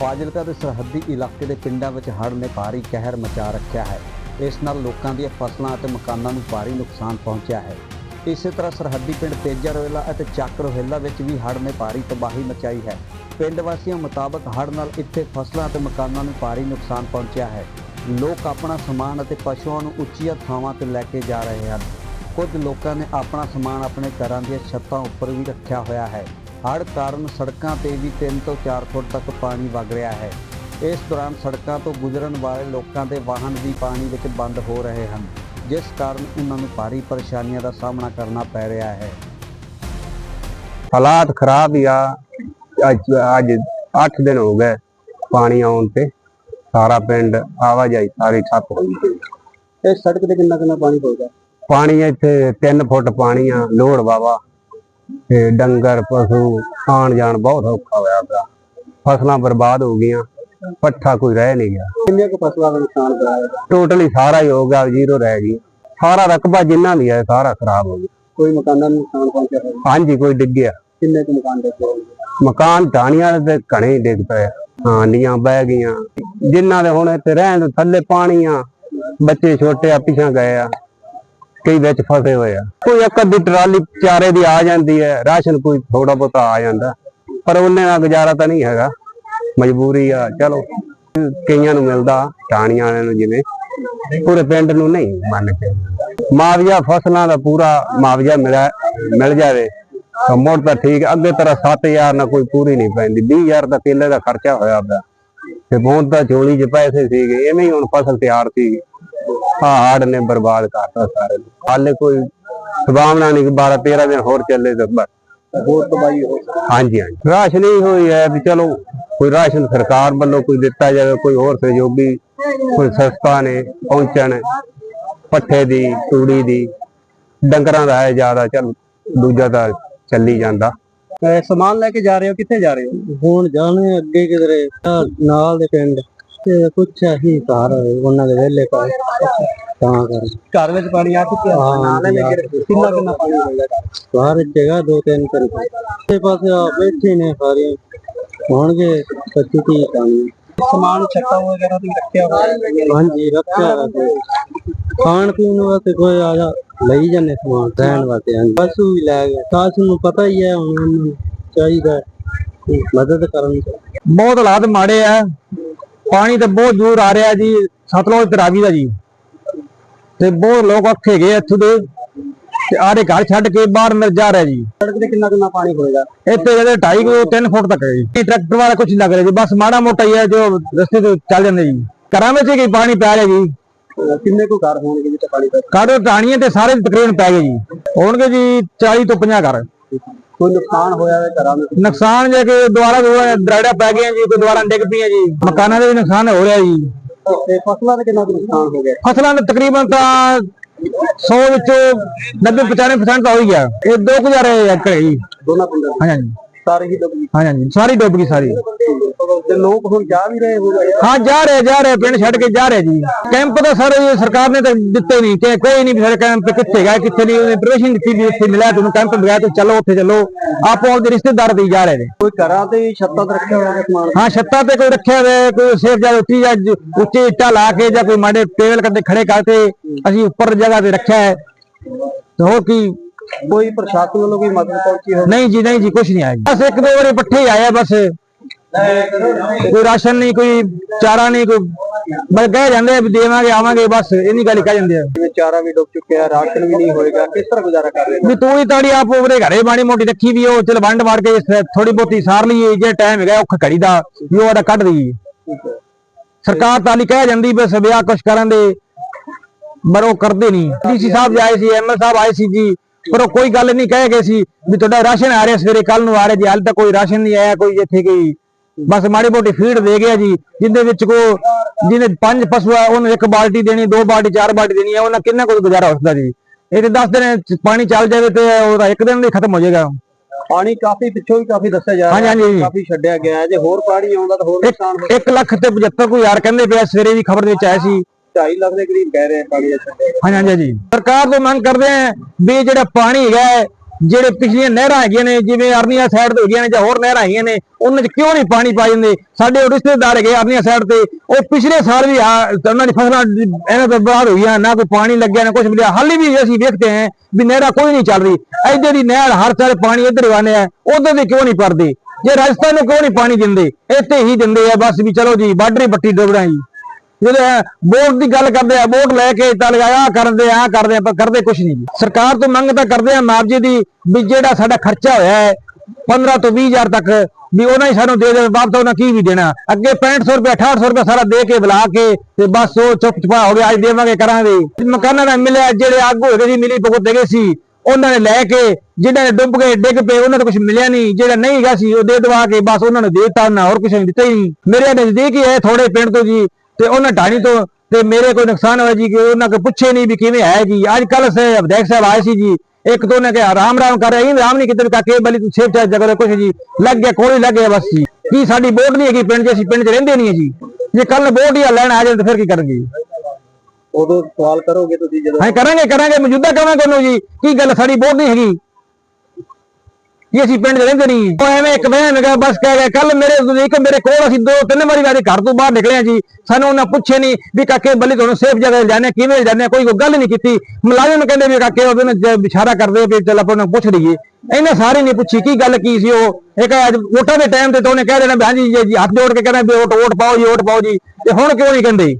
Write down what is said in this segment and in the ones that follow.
ਫਾਜ਼ਿਲਕਾ ਦੇ ਸਰਹੱਦੀ ਇਲਾਕੇ ਦੇ ਪਿੰਡਾਂ ਵਿੱਚ ਹੜ੍ਹ ਨੇ ਭਾਰੀ ਕਹਿਰ ਮਚਾ ਰੱਖਿਆ ਹੈ। ਇਸ ਨਾਲ ਲੋਕਾਂ ਦੀਆਂ ਫਸਲਾਂ ਅਤੇ ਮਕਾਨਾਂ ਨੂੰ ਭਾਰੀ ਨੁਕਸਾਨ ਪਹੁੰਚਿਆ ਹੈ। ਇਸੇ ਤਰ੍ਹਾਂ ਸਰਹੱਦੀ ਪਿੰਡ ਤੇਜਾ ਰੋਹਿਲਾ ਅਤੇ ਚੱਕ ਰੋਹਿਲਾ ਵਿੱਚ ਵੀ ਹੜ੍ਹ ਨੇ ਭਾਰੀ ਤਬਾਹੀ ਮਚਾਈ ਹੈ। ਪਿੰਡ ਵਾਸੀਆਂ ਮੁਤਾਬਕ ਹੜ੍ਹ ਨਾਲ ਇੱਥੇ ਫਸਲਾਂ ਅਤੇ ਮਕਾਨਾਂ ਨੂੰ ਭਾਰੀ ਨੁਕਸਾਨ ਪਹੁੰਚਿਆ ਹੈ। ਲੋਕ ਆਪਣਾ ਸਮਾਨ ਅਤੇ ਪਸ਼ੂਆਂ ਨੂੰ ਉੱਚੀਆਂ ਥਾਵਾਂ ਤੇ ਲੈ ਕੇ ਜਾ ਰਹੇ ਹਨ। ਕੁਝ ਲੋਕਾਂ ਨੇ ਆਪਣਾ ਸਮਾਨ ਆਪਣੇ ਘਰਾਂ ਦੀਆਂ ਛੱਤਾਂ ਉੱਪਰ ਵੀ ਰੱਖਿਆ ਹੋਇਆ ਹੈ। ਹੜ੍ਹ ਕਾਰਨ ਸੜਕਾਂ ਤੇ ਵੀ 3 ਤੋਂ 4 ਫੁੱਟ ਤੱਕ ਪਾਣੀ ਵਗ ਰਿਹਾ ਹੈ। ਇਸ ਦੌਰਾਨ ਸੜਕਾਂ ਤੋਂ ਗੁਜ਼ਰਨ ਵਾਲੇ ਲੋਕਾਂ ਦੇ ਵਾਹਨ ਵੀ ਪਾਣੀ ਵਿੱਚ ਬੰਦ ਹੋ ਰਹੇ ਹਨ ਜਿਸ ਕਾਰਨ ਉਹਨਾਂ ਨੂੰ ਭਾਰੀ ਪਰੇਸ਼ਾਨੀਆਂ ਦਾ ਸਾਹਮਣਾ ਕਰਨਾ ਪੈ ਰਿਹਾ ਹੈ। ਹਾਲਾਤ ਖਰਾਬ ਆ। ਅੱਜ ਅੱਜ 8 ਦਿਨ ਹੋ ਗਏ ਪਾਣੀ ਆਉਣ ਤੇ। ਸਾਰਾ ਪਿੰਡ ਆਵਾਜਾਈ ਸਾਰੀ ਠੱਪ ਹੋਈ ਇਸ ਸੜਕ ਤੇ ਕਿੰਨਾ ਕਿੰਨਾ ਪਾਣੀ ਹੋਏਗਾ ਪਾਣੀ ਇੱਥੇ 3 ਫੁੱਟ ਪਾਣੀ ਆ ਲੋੜ ਵਾਵਾ ਤੇ ਡੰਗਰ ਪਸ਼ੂ ਆਣ ਜਾਣ ਬਹੁਤ ਔਖਾ ਹੋਇਆ ਪਿਆ। ਫਸਲਾਂ ਬਰਬਾਦ ਹੋ ਗਈਆਂ ਪੱਠਾ ਕੋਈ ਰਹਿ ਨਹੀਂ ਗਿਆ। ਕਿੰਨੇ ਕੁ ਫਸਲਾਂ ਦਾ ਨੁਕਸਾਨ ਹੋਇਆ ਟੋਟਲੀ ਸਾਰਾ ਹੀ ਹੋ ਗਿਆ ਜ਼ੀਰੋ ਰਹਿ ਗਈ। ਸਾਰਾ ਰਕਬਾ ਜਿੰਨਾ ਵੀ ਹੈ ਸਾਰਾ ਖਰਾਬ ਹੋ ਗਿਆ। ਕੋਈ ਮਕਾਨਾਂ ਨੂੰ ਨੁਕਸਾਨ ਪਹੁੰਚਿਆ ਹੋਵੇ ਹਾਂਜੀ ਕੋਈ ਡਿੱਗਿਆ। ਕਿੰਨੇ ਕੁ ਮਕਾਨ ਡਿੱਗੇ ਮਕਾਨ ਢਾਣੀਆਂ ਦੇ ਘਣੇ ਡਿੱਗ ਪਏ ਹਾਂਡੀਆਂ ਬਹਿ ਗਈਆਂ। ਜਿਨ੍ਹਾਂ ਦੇ ਹੁਣ ਇੱਥੇ ਰਹਿਣ ਦੇ ਥੱਲੇ ਪਾਣੀ ਆ ਬੱਚੇ ਛੋਟੇ ਆ ਪਿਛਾਂ ਗਏ ਆ। ਕਈ ਵਿੱਚ ਫਸੇ ਹੋਏ ਆ। ਕੋਈ ਇੱਕ ਅੱਧੀ ਟਰਾਲੀ ਚਾਰੇ ਦੀ ਆ ਜਾਂਦੀ ਹੈ, ਰਾਸ਼ਨ ਕੋਈ ਥੋੜਾ ਬਹੁਤਾ ਆ ਜਾਂਦਾ। ਪਰ ਉਹਨੇ ਨਾਲ ਗੁਜ਼ਾਰਾ ਤਾਂ ਨਹੀਂ ਹੈਗਾ। ਮਜਬੂਰੀ ਆ, ਚਲੋ, ਕਈਆਂ ਨੂੰ ਮਿਲਦਾ ਢਾਣੀਆਂ ਵਾਲਿਆਂ ਨੂੰ ਜਿਵੇਂ। ਪੂਰੇ ਪਿੰਡ ਨੂੰ ਨਹੀਂ ਮੰਨ ਕੇ। ਮੁਆਵਜ਼ਾ ਫਸਲਾਂ ਦਾ ਪੂਰਾ ਮੁਆਵਜ਼ਾ ਮਿਲਿਆ, ਮਿਲ ਜਾਵੇ, ਤਾਂ ਮੋੜ ਤਾਂ ਠੀਕ, ਅੱਗੇ ਤਰ੍ਹਾਂ 7000 ਨਾਲ ਕੋਈ ਪੂਰੀ ਨਹੀਂ ਪੈਂਦੀ। 20000 ਦਾ ਕਿੱਲੇ ਦਾ ਖਰਚਾ ਹੋਇਆ ਪਿਆ ਤੇ ਬਹੁਤ ਤਾਂ ਚੋਲੀ 'ਚ ਪੈਸੇ ਸੀਗੇ, ਐਵੇਂ ਹੀ ਹੁਣ ਫਸਲ ਤਿਆਰ ਸੀ ਆਹ ਹਾੜ ਨੇ ਬਰਬਾਦ ਕਰਤਾ ਸਾਰੇ ਨੂੰ। ਹਾਲੇ ਕੋਈ ਸੰਭਾਵਨਾ ਨਹੀਂ ਕਿ 12 13 ਦਿਨ ਹੋਰ ਚੱਲੇ ਤਾਂ ਬਸ। ਹੋਰ ਤਬਾਹੀ ਹੋ ਹਾਂਜੀ ਹਾਂਜੀ। ਰਾਸ਼ਨ ਹੀ ਹੋਈ ਹੈ ਵੀ ਚਲੋ ਕੋਈ ਰਾਸ਼ਨ ਸਰਕਾਰ ਵੱਲੋਂ ਕੋਈ ਦਿੱਤਾ ਜਾਵੇ ਕੋਈ ਹੋਰ ਸਹਿਯੋਗੀ ਕੋਈ ਸਸਤਾ ਨੇ ਪਹੁੰਚਣ ਪੱਠੇ ਦੀ ਤੂੜੀ ਦੀ ਡੰਗਰਾਂ ਦਾ ਹੈ ਜ਼ਿਆਦਾ ਚਲ ਦੂਜਾ ਤਾਂ ਚੱਲੀ ਜਾਂਦਾ। ਸਮਾਨ ਲੈ ਕੇ ਜਾ ਰਹੇ ਹੋ ਕਿੱਥੇ ਜਾ ਰਹੇ ਹੋ? ਹੁਣ ਜਾਣੇ ਅੱਗੇ ਕਿਧਰੇ ਨਾਲ ਦੇ ਪਿੰਡ। ਕੁਛ ਹੀ ਘਰ ਉਹਨਾਂ ਦੇ ਵਿਹਲੇ ਘਰ ਤਾਂ ਕਰ ਘਰ ਵਿੱਚ ਪਾਣੀ ਆ ਚੁੱਕਿਆ? ਨਾਲ ਲੈ ਕੇ ਕਿੰਨਾ ਕਿੰਨਾ ਪਾਣੀ ਹੋਏਗਾ ਬਾਹਰ ਜਗ੍ਹਾ ਦੋ ਤਿੰਨ ਕਰ ਤੇ ਪਾਸੇ ਆ ਬੈਠੇ ਨੇ ਸਾਰੇ। ਹੋਣਗੇ 25 30 ਪਾਣੀ ਸਮਾਨ ਛੱਟਾ ਵਗੈਰਾ ਤੇ ਰੱਖਿਆ ਹੋਇਆ? ਹਾਂਜੀ ਰੱਖਿਆ ਹੋਇਆ। ਖਾਣ ਪੀਣ ਵਾਸਤੇ ਕੋਈ ਆ ਜਾ ਲਈ ਜਾਂਦੇ ਸਮਾਨ ਰਹਿਣ ਵਾਸਤੇ ਹਾਂਜੀ। ਪਸ਼ੂ ਵੀ ਲੈ ਗਏ। ਸਾਸ ਨੂੰ ਪਤਾ ਹੀ ਹੈ ਹੁਣ ਚਾਹੀਦਾ ਮਦਦ ਕਰਨ ਬਹੁਤ ਹਾਲਾਤ ਮਾੜੇ ਆ। ਪਾਣੀ ਤਾਂ ਬਹੁਤ ਦੂਰ ਆ ਰਿਹਾ ਜੀ ਸਤਲੁਜ ਤੇ ਰਾਵੀ ਦਾ ਜੀ। ਤੇ ਬਹੁਤ ਲੋਕ ਔਖੇ ਗਏ ਇੱਥੋਂ ਦੇ ਤੇ ਆਰੇ ਘਰ ਛੱਡ ਕੇ ਬਾਹਰ ਮਿਲ ਜਾ ਰਿਹਾ ਜੀ। ਸੜਕ ਤੇ ਕਿੰਨਾ ਕਿੰਨਾ ਪਾਣੀ ਹੋਏਗਾ? ਇੱਥੇ ਜਿਹੜੇ 2.5 ਤੋਂ 3 ਫੁੱਟ ਤੱਕ ਹੈ ਜੀ। ਟਰੈਕਟਰ ਵਾਲਾ ਕੁਝ ਲੱਗ ਰਿਹਾ ਜੀ ਬਸ ਮਾੜਾ ਮੋਟਾ ਹੀ ਹੈ ਜੋ ਰਸਤੇ ਤੋਂ ਚੱਲ ਜਾਂਦੇ ਜੀ। ਘਰਾਂ ਵਿੱਚ ਹੀ ਪਾਣੀ ਪੈ ਰਿਹਾ ਜੀ। ਕਿੰਨੇ ਕੁ ਘਰ ਹੋਣਗੇ ਜਿੱਥੇ ਪਾਣੀ ਪੈ ਕਾੜੋ ਟਾਣੀਆਂ ਤੇ ਸਾਰੇ ਤਕਰੀਬਨ ਪੈ ਗਏ ਜੀ। ਹੋਣਗੇ ਜੀ 40 ਤੋਂ 50 ਘਰ। ਕੋਈ ਨੁਕਸਾਨ ਹੋਇਆ ਹੈ ਘਰਾਂ ਵਿੱਚ? ਨੁਕਸਾਨ ਜੇ ਕਿ ਦੁਆਰਾ ਦੁਆਰਾ ਦਰਾੜਾ ਪੈ ਗਏ ਜੀ ਕੋਈ ਦੁਆਰਾ ਡਿੱਗ ਪਈਆਂ ਜੀ ਮਕਾਨਾਂ ਦੇ ਵੀ ਨੁਕਸਾਨ ਹੋ ਰਿਹਾ ਜੀ। ਤੇ ਫਸਲਾਂ ਦਾ ਕਿੰਨਾ ਕੁ ਨੁਕਸਾਨ ਹੋ ਗਿਆ? ਫਸਲਾਂ ਦਾ ਤਕਰੀਬਨ ਤਾਂ 100 ਵਿੱਚੋਂ 90 95% ਤਾਂ ਹੋ ਹੀ ਗਿਆ। ਇਹ 2000 ਏਕੜ ਹੈ ਜੀ। ਦੋਨਾਂ ਪਿੰਡਾਂ ਦੇ? ਹਾਂਜੀ। ਸਾਰੇ ਹੀ ਡੁੱਬ ਗਏ। ਹਾਂਜੀ ਹਾਂਜੀ ਸਾਰੀ ਡੁੱਬ ਗਈ ਸਾਰੀ। ਤੇ ਲੋਕ ਹੁਣ ਜਾ ਵੀ ਰਹੇ ਹੋਗੇ ਹਾਂ ਜਾ ਰਹੇ ਜਾ ਰਹੇ ਪਿੰਡ ਛੱਡ ਕੇ ਜਾ ਰਹੇ ਜੀ। ਕੈਂਪ ਤਾਂ ਸਰ ਸਰਕਾਰ ਨੇ ਤਾਂ ਦਿੱਤੇ ਨਹੀਂ ਕਿ ਕੋਈ ਨਹੀਂ ਸਾਡੇ ਕੈਂਪ ਕਿੱਥੇ ਗਿਆ ਕਿੱਥੇ ਨਹੀਂ ਉਹਨੇ ਪਰਮਿਸ਼ਨ ਦਿੱਤੀ ਵੀ ਇੱਥੇ ਮਿਲਿਆ ਤੁਹਾਨੂੰ ਕੈਂਪ ਮਿਲਿਆ ਤੁਸੀਂ ਚਲੋ ਉੱਥੇ ਚਲੋ। ਆਪੋ ਆਪਦੇ ਰਿਸ਼ਤੇਦਾਰ ਦੇ ਹੀ ਜਾ ਰਹੇ ਨੇ। ਕੋਈ ਘਰਾਂ ਤੇ ਹੀ ਛੱਤਾਂ ਤੇ ਰੱਖਿਆ ਹੋਇਆ ਸਮਾਨ? ਹਾਂ ਛੱਤਾਂ ਤੇ ਕੋਈ ਰੱਖਿਆ ਹੋਇਆ ਹੈ, ਕੋਈ ਸੇਫ ਜਾਂ ਉੱਚੀ ਜਾਂ ਉੱਚੀ ਇੱਟਾਂ ਲਾ ਕੇ ਜਾਂ ਕੋਈ ਮਾੜੇ ਟੇਬਲ ਕਰਦੇ ਖੜੇ ਕਰਤੇ ਅਸੀਂ ਉੱਪਰ ਜਗ੍ਹਾ ਤੇ ਰੱਖਿਆ ਹੈ। ਤੇ ਹੋਰ ਕੀ ਕੋਈ ਪ੍ਰਸ਼ਾਸਨ ਵੱਲੋਂ ਕੋਈ ਮਦਦ ਪਹੁੰਚੀ ਹੋਵੇ? ਨਹੀਂ ਜੀ ਨਹੀਂ ਜੀ ਕੁਝ ਨਹੀਂ ਆਇਆ ਜੀ। ਬਸ ਇੱਕ ਦੋ ਵਾਰੀ ਪੱਠੇ ਆਇਆ ਬਸ। ਕੋਈ ਰਾਸ਼ਨ ਨਹੀਂ ਕੋਈ ਚਾਰਾ ਨਹੀਂ ਕੋਈ ਬਸ ਕਹਿ ਜਾਂਦੇ ਆ ਵੀ ਦੇਵਾਂਗੇ ਆਵਾਂਗੇ ਬਸ ਇੰਨੀ ਗੱਲ ਕਹਿ ਜਾਂਦੇ ਆ। ਜਿਵੇਂ ਚਾਰਾ ਵੀ ਡੁੱਬ ਚੁੱਕਿਆ ਰਾਸ਼ਨ ਵੀ ਨਹੀਂ ਹੋਏਗਾ ਕਿਸ ਤਰ੍ਹਾਂ ਗੁਜ਼ਾਰਾ ਕਰ ਰਹੇ ਵੀ ਤੂੰ ਹੀ ਤਾੜੀ ਆਪ ਉਹਦੇ ਘਰੇ ਬਾਣੀ ਮੋਟੀ ਰੱਖੀ ਵੀ ਉਹ ਚਲ ਵੰਡ ਵਾੜ ਕੇ ਥੋੜੀ ਬਹੁਤੀ ਸਾਰ ਲਈਏ ਜੇ ਟਾਈਮ ਹੈਗਾ ਔਖ ਘੜੀ ਦਾ ਵੀ ਉਹ ਉਹਦਾ ਕੱਢ ਦਈਏ। ਸਰਕਾਰ ਤਾਂ ਨਹੀਂ ਕਹਿ ਜਾਂਦੀ ਬਸ ਵਿਆਹ ਕੁਛ ਕਰਨ ਦੇ ਪਰ ਉਹ ਕਰਦੇ ਨਹੀਂ। ਡੀਸੀ ਸਾਹਿਬ ਜੀ ਆਏ ਸੀ ਐਮਐਲ ਸਾਹਿਬ ਆਏ ਸੀ ਜੀ ਪਰ ਉਹ ਕੋਈ ਗੱਲ ਨਹੀਂ ਕਹਿ ਗਏ ਸੀ ਵੀ ਤੁਹਾਡਾ ਰਾਸ਼ਨ ਆ ਰਿਹਾ ਸਵੇਰੇ ਕੱਲ ਨੂੰ ਆ ਰਿਹਾ ਜੀ ਹਾਲੇ ਤੱਕ ਕੋਈ ਰਾਸ਼ਨ ਨਹੀਂ ਆਇਆ ਕੋਈ ਇੱਥੇ ਕੋਈ ਬਸ ਮਾੜੀ ਮੋਟੀ ਫੀਡ ਦੇ ਗਿਆ ਜੀ ਜਿੰਦੇ ਵਿੱਚ ਕੋ ਜਿਹਨੇ ਪੰਜ ਪਸ਼ੂ ਆ ਉਹਨੂੰ ਇੱਕ ਬਾਲਟੀ ਦੇਣੀ ਦੋ ਬਾਲਟੀ ਚਾਰ ਬਾਲਟੀ ਦੇਣੀ ਆ ਉਹਨਾਂ ਕਿੰਨਾ ਕੋਈ ਗੁਜ਼ਾਰਾ ਹੋ ਸਕਦਾ ਜੀ? ਇਹ ਤੇ 10 ਦਿਨ ਪਾਣੀ ਚੱਲ ਜਾਵੇ ਤੇ ਉਹਦਾ ਇੱਕ ਦਿਨ ਦੇ ਖਤਮ ਹੋ ਜਾਏਗਾ। ਪਾਣੀ ਕਾਫੀ ਪਿੱਛੋਂ ਵੀ ਕਾਫੀ ਦੱਸਿਆ ਜਾ ਹਾਂਜੀ, ਹਾਂਜੀ। ਕਾਫੀ ਛੱਡਿਆ ਗਿਆ ਹੈ ਜੇ ਹੋਰ ਪਾਣੀ ਆਉਂਦਾ ਤਾਂ ਹੋਰ ਨੁਕਸਾਨ ਹੋ 1 ਲੱਖ ਤੇ 75 ਕੋਈ ਯਾਰ ਕਹਿੰਦੇ ਪਿਆ ਸਵੇਰੇ ਵੀ ਖਬਰ ਦੇ ਵਿੱਚ ਆਇਆ ਸੀ। 2.5 ਲੱਖ ਦੇ ਕਰੀਬ ਕਹਿ ਰਹੇ ਆ ਪਾਣੀ ਦਾ ਹਾਂਜੀ ਹਾਂਜੀ ਹਾਂਜੀ। ਸਰਕਾਰ ਤੋਂ ਮੰਗ ਕਰਦੇ ਆ ਵੀ ਜਿਹੜਾ ਪਾਣੀ ਹੈਗਾ ਜਿਹੜੇ ਪਿਛਲੀਆਂ ਨਹਿਰਾਂ ਹੈਗੀਆਂ ਨੇ, ਜਿਵੇਂ ਅਰਨੀਆ ਸਾਈਡ ਤੇ ਹੈਗੀਆਂ ਨੇ ਜਾਂ ਹੋਰ ਨਹਿਰਾਂ ਹੈਗੀਆਂ ਨੇ, ਉਹਨਾਂ 'ਚ ਕਿਉਂ ਨਹੀਂ ਪਾਣੀ ਪਾ ਜਾਂਦੇ? ਸਾਡੇ ਰਿਸ਼ਤੇਦਾਰ ਹੈਗੇ ਅਰਨੀਆ ਸਾਈਡ ਤੇ, ਉਹ ਪਿਛਲੇ ਸਾਲ ਵੀ ਉਹਨਾਂ ਦੀ ਫਸਲਾਂ ਇਹਨਾਂ ਤੋਂ ਬਰਬਾਦ ਹੋਈਆਂ, ਨਾ ਕੋਈ ਪਾਣੀ ਲੱਗਿਆ, ਨਾ ਕੁਝ ਮਿਲਿਆ। ਹਾਲੇ ਵੀ ਅਸੀਂ ਵੇਖਦੇ ਹਾਂ ਵੀ ਨਹਿਰਾਂ ਕੋਈ ਨਹੀਂ ਚੱਲ ਰਹੀ ਇੱਧਰ ਦੀ ਨਹਿਰ ਹਰ ਸਾਲ ਪਾਣੀ ਇੱਧਰ ਵਾਨੇ ਆ, ਉਧਰ ਦੇ ਕਿਉਂ ਨਹੀਂ ਪੜਦੇ ਜੇ ਰਾਜਸਥਾਨ ਨੂੰ ਕਿਉਂ ਨਹੀਂ ਪਾਣੀ ਦਿੰਦੇ? ਇੱਥੇ ਹੀ ਦਿੰਦੇ ਆ, ਬਸ ਵੀ ਚਲੋ ਜੀ, ਬਾਰਡਰੀ ਪੱਟੀ ਡੋਬਣਾ ਜੀ। ਜਿਹੜੇ ਇਹ ਵੋਟ ਦੀ ਗੱਲ ਕਰਦੇ ਆ, ਵੋਟ ਲੈ ਕੇ ਤਾਂ ਲਗਾਇਆ ਕਰਦੇ ਆ ਕਰਦੇ ਆ ਕਰਦੇ ਕੁਝ ਨਹੀਂ ਸਰਕਾਰ ਤੋਂ ਮੰਗ ਤਾਂ ਕਰਦੇ ਆ ਮੁਆਵਜ਼ੇ ਦੀ ਵੀ ਜਿਹੜਾ ਸਾਡਾ ਖਰਚਾ ਹੋਇਆ ਹੈ 15 ਤੋਂ 20 ਹਜ਼ਾਰ ਤੱਕ, ਵੀ ਉਹਨਾਂ ਹੀ ਸਾਨੂੰ ਦੇ ਦੇ ਵਾਪਸ ਉਹਨਾਂ ਕੀ ਵੀ ਦੇਣਾ। ਅੱਗੇ 6500 ਰੁਪਏ 6800 ਰੁਪਏ ਸਾਰਾ ਦੇ ਕੇ ਬੁਲਾ ਕੇ ਤੇ ਬਸ ਉਹ ਚੁੱਪ ਚੁਪਾ ਹੋ ਗਿਆ, ਅੱਜ ਦੇਵਾਂਗੇ, ਕਰਾਂਗੇ। ਮਕਾਨਾਂ ਦਾ ਮਿਲਿਆ, ਜਿਹੜੇ ਆਗੂ ਗਏ ਸੀ, ਮਿਲੀ ਬਹੁਤ ਦੇ ਗਏ ਸੀ, ਉਹਨਾਂ ਨੇ ਲੈ ਕੇ ਜਿਹੜਾ ਨੇ ਡੁੱਬ ਗਏ ਡਿੱਗ ਪਏ, ਉਹਨਾਂ ਨੂੰ ਕੁਝ ਮਿਲਿਆ ਨਹੀਂ। ਜਿਹੜਾ ਨਹੀਂ ਹੈਗਾ ਸੀ, ਉਹ ਦੇ ਦਵਾ ਕੇ ਬਸ ਉਹਨਾਂ ਨੂੰ ਦੇ ਦਿੱਤਾ, ਉਹਨਾਂ ਹੋਰ ਕੁਝ ਨਹੀਂ ਦਿੱਤਾ ਹੀ ਨਹੀਂ। ਮੇਰੇ ਨਜ਼ਦੀਕ ਹੀ ਹੈ ਥੋੜੇ ਪਿੰਡ ਤੋਂ ਜੀ ਤੇ ਉਹਨਾਂ ਢਾਣੀ ਤੋਂ ਤੇ ਮੇਰੇ ਕੋਈ ਨੁਕਸਾਨ ਹੋਇਆ ਜੀ ਕਿ ਉਹਨਾਂ ਕੋ ਪੁੱਛੇ ਨਹੀਂ ਵੀ ਕਿਵੇਂ ਹੈ ਜੀ। ਅੱਜ ਕੱਲ ਸੇ ਵਿਧਾਇਕ ਸਾਹਿਬ ਆਏ ਸੀ ਜੀ। ਇੱਕ ਤੋਂ ਨੇ ਕਿਹਾ ਰਾਮ ਰਾਮ ਕਰ ਰਹੀ ਰਾਮ ਨਹੀਂ ਕਿਤੇ ਕਾਕੇ ਬਲੀ ਤੂੰ ਸੇਫ ਚਾਹ ਜਗ੍ਹਾ ਕੁਛ ਜੀ। ਲੱਗ ਗਿਆ ਕੋਲ ਲੱਗ ਗਿਆ ਬਸ ਜੀ। ਕੀ ਸਾਡੀ ਵੋਟ ਨਹੀਂ ਹੈਗੀ ਪਿੰਡ 'ਚ ਅਸੀਂ ਪਿੰਡ 'ਚ ਰਹਿੰਦੇ ਨਹੀਂ ਹੈ ਜੀ। ਜੇ ਕੱਲ ਵੋਟ ਹੀ ਲੈਣ ਆ ਜਾਣ ਤਾਂ ਫਿਰ ਕੀ ਕਰਨਗੇ ਉਦੋਂ ਸਵਾਲ ਕਰੋਗੇ ਤੁਸੀਂ ਜਦੋਂ? ਹਾਂ ਕਰਾਂਗੇ ਕਰਾਂਗੇ। ਮੌਜੂਦਾ ਕਰਾਂਗੇ ਉਹਨੂੰ ਜੀ। ਕੀ ਗੱਲ ਸਾਡੀ ਵੋਟ ਨਹੀਂ ਹੈਗੀ? ਕੀ ਅਸੀਂ ਪਿੰਡ 'ਚ ਰਹਿੰਦੇ ਨਹੀਂ, ਉਹ ਐਵੇਂ ਇੱਕ ਵਹਿਮ ਹੈਗਾ, ਬਸ ਕਹਿ ਗਿਆ ਕੱਲ ਮੇਰੇ ਇੱਕ ਮੇਰੇ ਕੋਲ ਅਸੀਂ ਦੋ, ਤਿੰਨ ਵਾਰੀ ਵਾਰੀ ਘਰ ਤੋਂ ਬਾਹਰ ਨਿਕਲੇ ਹਾਂ ਜੀ। ਸਾਨੂੰ ਉਹਨਾਂ ਪੁੱਛੇ ਨਹੀਂ ਵੀ ਕਾਕੇ ਬੱਲੀ ਤੁਹਾਨੂੰ ਸੇਫ ਜਗ੍ਹਾ ਜਾਣੇ ਕਿਵੇਂ ਜਾਣੇ ਕੋਈ ਗੱਲ ਨਹੀਂ ਕੀਤੀ। ਮੁਲਾਜ਼ਮ ਕਹਿੰਦੇ ਵੀ ਕਾਕੇ ਉਹਦੇ ਨਾਲ ਇਸ਼ਾਰਾ ਕਰਦੇ ਵੀ ਚੱਲ ਆਪਾਂ ਨੂੰ ਪੁੱਛ ਲਈਏ। ਇਹਨੇ ਸਾਰੇ ਨਹੀਂ ਪੁੱਛੀ, ਕੀ ਗੱਲ ਕੀ ਸੀ ਉਹ? ਇੱਕ ਅੱਜ ਵੋਟਾਂ ਦੇ ਟਾਈਮ ਤੇ ਤਾਂ ਉਹਨੇ ਕਹਿ ਦੇਣਾ ਵੀ ਹਾਂਜੀ ਜੀ, ਹੱਥ ਜੋੜ ਕੇ ਕਹਿੰਦਾ ਵੀ ਵੋਟ ਵੋਟ ਪਾਓ ਜੀ, ਵੋਟ ਪਾਓ ਜੀ। ਤੇ ਹੁਣ ਕਿਉਂ ਨਹੀਂ ਕਹਿੰਦੇ?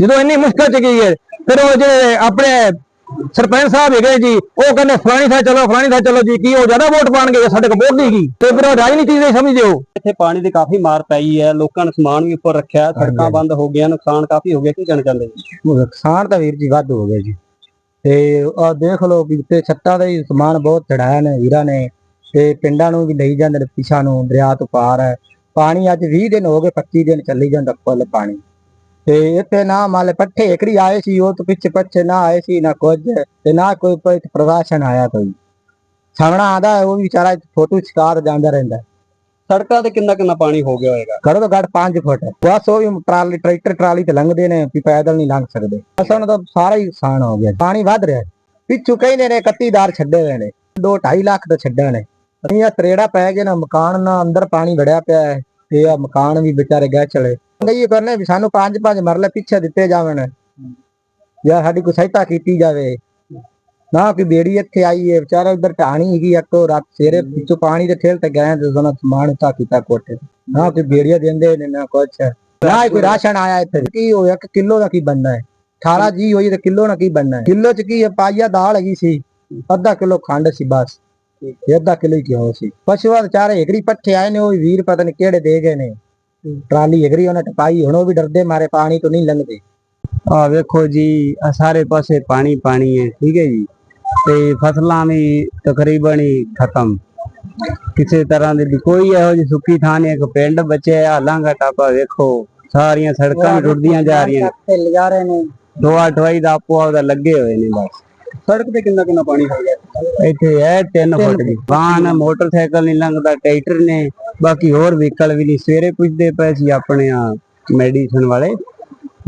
ਜਦੋਂ ਇੰਨੀ ਮੁਸ਼ਕਲ ਚ ਗਈ ਹੈ, ਫਿਰ ਉਹ ਜਿਹੜੇ ਆਪਣੇ ਸਰਪੰਚ ਸਾਹਿਬ ਹੈਗੇ ਜੀ ਉਹ ਕਹਿੰਦੇ ਫਲਾਣੀ ਥਾਂ ਚਲੋ ਫਲਾਣੀ ਥਾਂ ਚਲੋ ਜੀ ਕੀ ਉਹ ਜ਼ਿਆਦਾ ਵੋਟ ਪਾਣਗੇ ਸਾਡੇ ਕੋਲ ਵੋਟ ਨਹੀਂ ਗਈ ਤੇ ਫਿਰ ਉਹ ਰਾਜਨੀਤੀ ਦੇ ਸਮਝਦੇ ਹੋ? ਇੱਥੇ ਪਾਣੀ ਦੀ ਕਾਫੀ ਮਾਰ ਪਈ ਹੈ ਲੋਕਾਂ ਨੇ ਸਮਾਨ ਵੀ ਉੱਪਰ ਰੱਖਿਆ ਸੜਕਾਂ ਬੰਦ ਹੋ ਗਈਆਂ ਨੁਕਸਾਨ ਕਾਫੀ ਹੋ ਗਿਆ ਕੀ ਕਹਿਣਾ ਚਾਹੁੰਦੇ ਜੀ ਨੁਕਸਾਨ ਤਾਂ ਵੀਰ ਜੀ ਵੱਧ ਹੋ ਗਿਆ ਜੀ। ਤੇ ਆ ਦੇਖ ਲਓ ਵੀ ਤੇ ਛੱਤਾਂ ਦਾ ਹੀ ਸਮਾਨ ਬਹੁਤ ਚੜਾਇਆ ਨੇ ਵੀਰਾਂ ਨੇ। ਤੇ ਪਿੰਡਾਂ ਨੂੰ ਵੀ ਲਈ ਜਾਂਦੇ ਨੇ ਪਿਛਾਂ ਨੂੰ ਦਰਿਆ ਤੋਂ ਪਾਰ ਹੈ। ਪਾਣੀ ਅੱਜ 20 ਦਿਨ ਹੋ ਗਏ 25 ਦਿਨ ਚੱਲੀ ਜਾਂਦਾ ਫੁੱਲ ਪਾਣੀ। ਤੇ ਇੱਥੇ ਨਾ ਮਾਲੇ ਪੱਠੇ ਇਕਰੀ ਆਏ ਸੀ ਉਹ ਤੋਂ ਪਿੱਛੇ ਪਿੱਛੇ ਨਾ ਆਏ ਸੀ ਨਾ ਕੁਝ ਤੇ ਨਾ ਕੋਈ ਕੋਈ ਪ੍ਰਵਾਸ਼ਨ ਆਇਆ ਕੋਈ। ਸਾਹਮਣਾ ਆਦਾ ਉਹ ਵੀ ਵਿਚਾਰਾ ਫੋਟੋ ਛਕਾ ਜਾਂਦਾ ਰਹਿੰਦਾ ਸੜਕਾਂ ਤੇ ਕਿੰਨਾ ਕਿੰਨਾ ਪਾਣੀ ਹੋ ਗਿਆ ਹੋਏਗਾ? ਘੜੋ ਤੋਂ ਘੱਟ 5 ਫੁੱਟ। ਬਸ ਉਹ ਵੀ ਟਰਾਲੀ ਟਰੈਕਟਰ ਟਰਾਲੀ ਤੇ ਲੰਘਦੇ ਨੇ ਵੀ ਪੈਦਲ ਨਹੀਂ ਲੰਘ ਸਕਦੇ। ਬਸ ਉਹਨਾਂ ਦਾ ਸਾਰਾ ਹੀ ਨੁਕਸਾਨ ਹੋ ਗਿਆ। ਪਾਣੀ ਵੱਧ ਰਿਹਾ ਪਿੱਛੂ ਕਹਿੰਦੇ ਨੇ 31 ਛੱਡੇ ਹੋਏ ਨੇ। 2 2.5 ਲੱਖ ਤਾਂ ਛੱਡਿਆ ਨੇ। ਇਹ ਤਰੇੜਾ ਪੈ ਗਿਆ ਨਾ ਮਕਾਨ ਨਾ ਅੰਦਰ ਪਾਣੀ ਵੜਿਆ ਪਿਆ ਹੈ। ਤੇ ਆ ਮਕਾਨ ਵੀ ਵਿਚਾਰੇ ਗਏ ਚਲੇ। ਗਈ ਕਰਨੇ ਵੀ ਸਾਨੂੰ ਪੰਜ ਪੰਜ ਮਰਲੇ ਪਿੱਛੇ ਦਿੱਤੇ ਜਾਵਣ। ਜਾਂ ਸਾਡੀ ਕੋਈ ਸਹਾਇਤਾ ਕੀਤੀ ਜਾਵੇ। ਨਾ ਕੋਈ ਬੇੜੀ ਇੱਥੇ ਆਈ ਹੈ ਵਿਚਾਰਾ ਉਧਰ ਢਾਣੀ ਹੈਗੀ ਇੱਕੋ ਰਾਤ ਸਵੇਰੇ ਪਿੱਛੋਂ ਪਾਣੀ ਦੇ ਠੇਲ ਤੇ ਗਏ ਤੇ ਉਹਨਾਂ ਸਮਾਨ ਤਾਂ ਕੀਤਾ ਤੇ। ਨਾ ਕੋਈ ਬੇੜੀਆਂ ਦਿੰਦੇ ਨੇ ਨਾ ਕੁਛ। ਨਾ ਕੋਈ ਰਾਸ਼ਨ ਆਇਆ ਇੱਥੇ। ਕੀ ਹੋਇਆ ਕਿ ਕਿਲੋ ਦਾ ਕੀ ਬਣਨਾ ਹੈ? 18 ਜੀ ਹੋਈ ਤੇ ਕਿਲੋ ਨਾਲ ਕੀ ਬਣਨਾ ਹੈ? ਕਿਲੋ ਚ ਕੀ ਹੈ? ਪਾਈਆ ਦਾਲ ਹੈਗੀ ਸੀ। ਅੱਧਾ ਕਿਲੋ ਖੰਡ ਸੀ ਬਸ। ਅੱਧਾ ਕਿਲੋ ਹੀ ਕਿਉਂ ਸੀ? ਪਸ਼ੂਆਂ ਦੇ ਚਾਰੇ ਏਕੜੀ ਪੱਠੇ ਆਏ ਨੇ ਉਹ ਵੀ ਵੀਰ ਪਤਾ ਨਹੀਂ ਕਿਹੜੇ ਦੇ ਗਏ ਨੇ। ਟਰਾਲੀ ਏਕੜੀ ਉਹਨਾਂ ਟਪਾਈ ਹੁਣ ਉਹ ਵੀ ਡਰਦੇ ਮਾਰੇ ਪਾਣੀ ਤੋਂ ਨਹੀਂ ਲੰਘਦੇ। ਆ ਵੇਖੋ ਜੀ ਆ ਸਾਰੇ ਪਾਸੇ ਪਾਣੀ ਪਾਣੀ ਹੈ ਠੀਕ ਹੈ ਜੀ। ਤੇ ਫਸਲਾਂ ਵੀ ਤਕਰੀਬਨ ਹੀ ਖਤਮ। ਕਿਸੇ ਤਰ੍ਹਾਂ ਦੀ ਕੋਈ ਇਹੋ ਜਿਹੀ ਸੁੱਕੀ ਥਾਂ ਨਹੀਂ ਇੱਕ ਪਿੰਡ ਬਚਿਆ ਲਾਂਗਾ ਟਾਪਾ ਵੇਖੋ। ਸਾਰੀਆਂ ਸੜਕਾਂ ਵੀ ਟੁੱਟਦੀਆਂ ਜਾ ਰਹੀਆਂ ਲਿਜਾ ਰਹੇ ਨੇ। ਦੋ ਅਠਵਾਈ ਦਾ ਆਪੋ ਆਪਦਾ ਲੱਗੇ ਹੋਏ ਨੇ ਬਸ। ਸੜਕ ਤੇ ਕਿੰਨਾ ਕਿੰਨਾ ਪਾਣੀ ਹੋ ਗਿਆ? ਇੱਥੇ ਹੈ 3 ਫੁੱਟ ਦੀ। ਵਾਹਨ ਮੋਟਰਸਾਈਕਲ ਨਹੀਂ ਲੰਘਦਾ ਟਰੈਕਟਰ ਨੇ। ਬਾਕੀ ਹੋਰ ਵਹੀਕਲ ਵੀ ਨਹੀਂ। ਸਵੇਰੇ ਪੁੱਛਦੇ ਪਏ ਸੀ ਆਪਣੇ ਆ ਮੈਡੀਸਨ ਵਾਲੇ।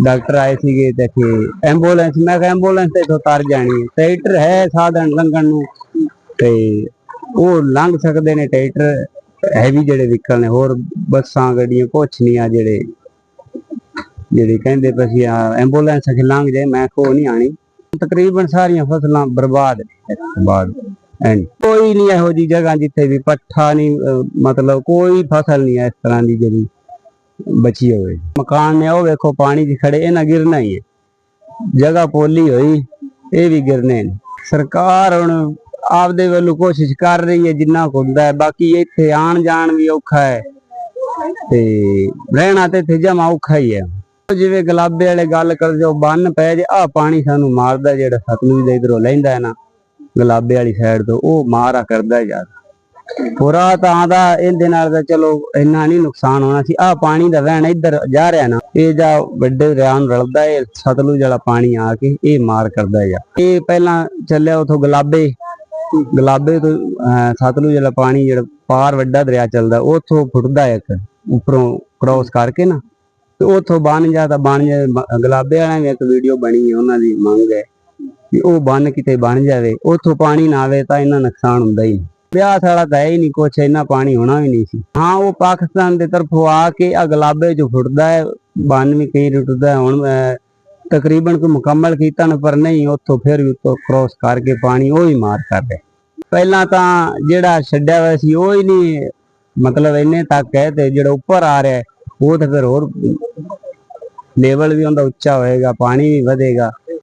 ਡਾਕਟਰ ਆਏ ਸੀਗੇ ਤੇ ਕਿ ਐਂਬੂਲੈਂਸ। ਮੈਂ ਕਿਹਾ ਐਂਬੂਲੈਂਸ ਤੇ ਇੱਥੋਂ ਤਰ ਜਾਣੀ ਹੈ। ਟਰੈਕਟਰ ਹੈ ਸਾਧਨ ਲੰਘਣ ਨੂੰ। ਤੇ ਉਹ ਲੰਘ ਸਕਦੇ ਨੇ ਟਰੈਕਟਰ। ਹੈਵੀ ਜਿਹੜੇ ਵਹੀਕਲ ਨੇ। ਹੋਰ ਬੱਸਾਂ ਗੱਡੀਆਂ ਕੁਛ ਨਹੀਂ ਆ ਜਿਹੜੇ। ਜਿਹੜੇ ਕਹਿੰਦੇ ਪਏ ਸੀ ਆ ਐਂਬੂਲੈਂਸ ਅਖੇ ਲੰਘ ਜਾਏ। ਮੈਂ ਕੋ ਨਹੀਂ ਆਣੀ। ਤਕਰੀਬਨ ਸਾਰੀਆਂ ਫਸਲਾਂ ਬਰਬਾਦ ਨੇ। ਐਂਡ ਕੋਈ ਨਹੀਂ ਇਹੋ ਜੀ ਜਗ੍ਹਾ ਜਿੱਥੇ ਵੀ ਪੱਠਾ ਨਹੀਂ ਮਤਲਬ ਕੋਈ ਫਸਲ ਨਹੀਂ ਇਸ ਤਰ੍ਹਾਂ ਦੀ ਜਿਹੜੀ ਬਚੀ ਹੋਵੇ। ਮਕਾਨ ਨੇ ਉਹ ਵੇਖੋ ਪਾਣੀ 'ਚ ਖੜੇ ਇਹਨਾਂ ਗਿਰਨਾ ਹੀ ਹੈ। ਜਗ੍ਹਾ ਪੋਲੀ ਹੋਈ ਇਹ ਵੀ ਗਿਰਨੇ ਨੇ। ਸਰਕਾਰ ਹੁਣ ਆਪਦੇ ਵੱਲੋਂ ਕੋਸ਼ਿਸ਼ ਕਰ ਰਹੀ ਹੈ ਜਿੰਨਾ ਹੁੰਦਾ ਹੈ। ਬਾਕੀ ਇੱਥੇ ਆਣ ਜਾਣ ਵੀ ਔਖਾ ਹੈ। ਤੇ ਰਹਿਣਾ ਤੇ ਇੱਥੇ ਜਮਾ ਔਖਾ ਹੀ ਹੈ। ਜਿਵੇਂ ਗੁਲਾਬੇ ਵਾਲੇ ਗੱਲ ਕਰ ਜੋ ਬੰਨ ਪੈ ਜੇ ਆ ਪਾਣੀ ਸਾਨੂੰ ਮਾਰਦਾ ਜਿਹੜਾ ਸਤਲੁਜ ਦੇ ਇਧਰੋਂ ਲੈਂਦਾ ਹੈ ਨਾ ਗੁਲਾਬੇ ਵਾਲੀ ਸਾਈਡ ਤੋਂ ਉਹ ਮਾਰਾ ਕਰਦਾ ਯਾਰ ਪੂਰਾ ਤਾਂ ਆਂਦਾ ਇਹਦੇ ਨਾਲ ਤਾਂ ਚਲੋ ਇੰਨਾ ਨਹੀਂ ਨੁਕਸਾਨ ਹੋਣਾ ਸੀ। ਆ ਪਾਣੀ ਦਾ ਵਹਿਣ ਇੱਧਰ ਜਾ ਰਿਹਾ ਨਾ ਇਹ ਜਾ ਵੱਡੇ ਦਰਿਆ ਨੂੰ ਰਲਦਾ ਇਹ ਸਤਲੁਜ ਵਾਲਾ ਪਾਣੀ ਆ ਕੇ ਇਹ ਮਾਰ ਕਰਦਾ ਯਾਰ ਇਹ ਪਹਿਲਾਂ ਚੱਲਿਆ ਉਥੋਂ ਗੁਲਾਬੇ ਗੁਲਾਬੇ ਤੋਂ ਅਹ, ਸਤਲੁਜ ਵਾਲਾ ਪਾਣੀ ਜਿਹੜਾ ਪਾਰ ਵੱਡਾ ਦਰਿਆ ਚੱਲਦਾ ਉਥੋਂ ਫੁੱਟਦਾ ਇੱਕ ਉੱਪਰੋਂ ਕ੍ਰਾਸ ਕਰਕੇ ਨਾ। ਤੇ ਉਥੋਂ ਬਣ ਜਾ ਤਾਂ ਬਣ ਜਾ ਗੁਲਾਬੇ ਵਾਲਿਆਂ ਦੀ ਇੱਕ ਵੀਡੀਓ ਬਣੀ ਹੈ ਉਹਨਾਂ ਦੀ ਮੰਗ ਹੈ ਕਿ ਉਹ ਬੰਨ ਕਿਤੇ ਬਣ ਜਾਵੇ। ਉੱਥੋਂ ਪਾਣੀ ਨਾ ਆਵੇ ਤਾਂ ਇਹਨਾਂ ਨੁਕਸਾਨ ਹੁੰਦਾ ਹੀ ਵਿਆਹ ਸਾਲਾ ਤਾਂ ਹੈ ਹੀ ਨਹੀਂ ਕੁਛ ਇੰਨਾ ਪਾਣੀ ਹੋਣਾ ਵੀ ਨਹੀਂ ਸੀ। ਹਾਂ ਉਹ ਪਾਕਿਸਤਾਨ ਦੇ ਤਰਫੋਂ ਆ ਕੇ ਆ ਗੁਲਾਬੇ ਚ ਫੁੱਟਦਾ ਹੈ ਬੰਨ ਵੀ ਕਈ ਟੁੱਟਦਾ ਹੁਣ ਅਹ, ਤਕਰੀਬਨ ਕੋ ਮੁਕੰਮਲ ਕੀਤਾ ਨਾ ਪਰ ਨਹੀਂ ਉੱਥੋਂ ਫਿਰ ਵੀ ਉੱਤੋਂ ਕ੍ਰੋਸ ਕਰਕੇ ਪਾਣੀ ਉਹ ਹੀ ਮਾਰ ਕਰ ਰਿਹਾ। ਪਹਿਲਾਂ ਤਾਂ ਜਿਹੜਾ ਛੱਡਿਆ ਹੋਇਆ ਸੀ ਉਹ ਹੀ ਨਹੀਂ ਮਤਲਬ ਇੰਨੇ ਤੱਕ ਹੈ ਤੇ ਜਿਹੜਾ ਉੱਪਰ ਆ ਰਿਹਾ ਉਹ ਤਾਂ ਫਿਰ ਹੋਰ ਲੈਵਲ ਵੀ ਉਹਦਾ ਉੱਚਾ ਹੋਏਗਾ ਪਾਣੀ ਵੀ ਵਧੇਗਾ।